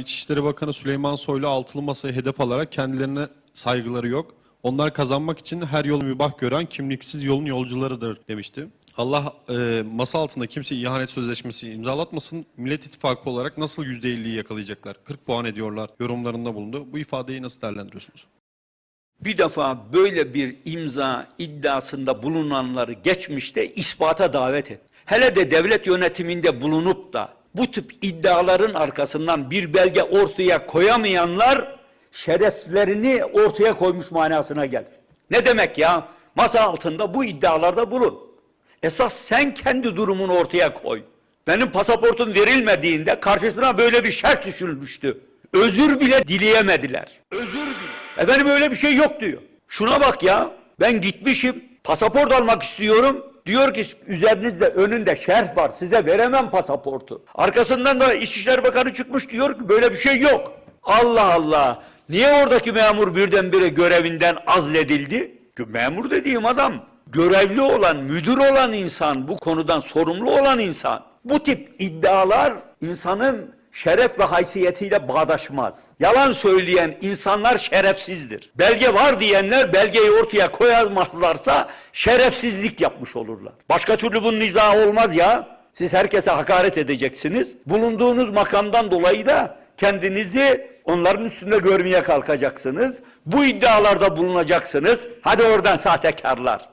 İçişleri Bakanı Süleyman Soylu altılı masayı hedef alarak kendilerine saygıları yok. Onlar kazanmak için her yolu mübah gören kimliksiz yolun yolcularıdır demişti. Allah e, masa altında kimse ihanet sözleşmesi imzalatmasın. Millet İttifakı olarak nasıl %50'yi yakalayacaklar? 40 puan ediyorlar yorumlarında bulundu. Bu ifadeyi nasıl değerlendiriyorsunuz? Bir defa böyle bir imza iddiasında bulunanları geçmişte ispata davet et. Hele de devlet yönetiminde bulunup da bu tip iddiaların arkasından bir belge ortaya koyamayanlar şereflerini ortaya koymuş manasına gelir. Ne demek ya? Masa altında bu iddialarda bulun. Esas sen kendi durumunu ortaya koy. Benim pasaportum verilmediğinde karşısına böyle bir şart düşülmüştü. Özür bile dileyemediler. Özür bile. Efendim öyle bir şey yok diyor. Şuna bak ya. Ben gitmişim. Pasaport almak istiyorum. Diyor ki üzerinizde önünde şerh var. Size veremem pasaportu. Arkasından da İçişleri Bakanı çıkmış diyor ki böyle bir şey yok. Allah Allah. Niye oradaki memur birdenbire görevinden azledildi? Memur dediğim adam görevli olan, müdür olan insan, bu konudan sorumlu olan insan. Bu tip iddialar insanın şeref ve haysiyetiyle bağdaşmaz. Yalan söyleyen insanlar şerefsizdir. Belge var diyenler belgeyi ortaya koyamazlarsa şerefsizlik yapmış olurlar. Başka türlü bunun izahı olmaz ya. Siz herkese hakaret edeceksiniz. Bulunduğunuz makamdan dolayı da kendinizi onların üstünde görmeye kalkacaksınız. Bu iddialarda bulunacaksınız. Hadi oradan sahtekarlar.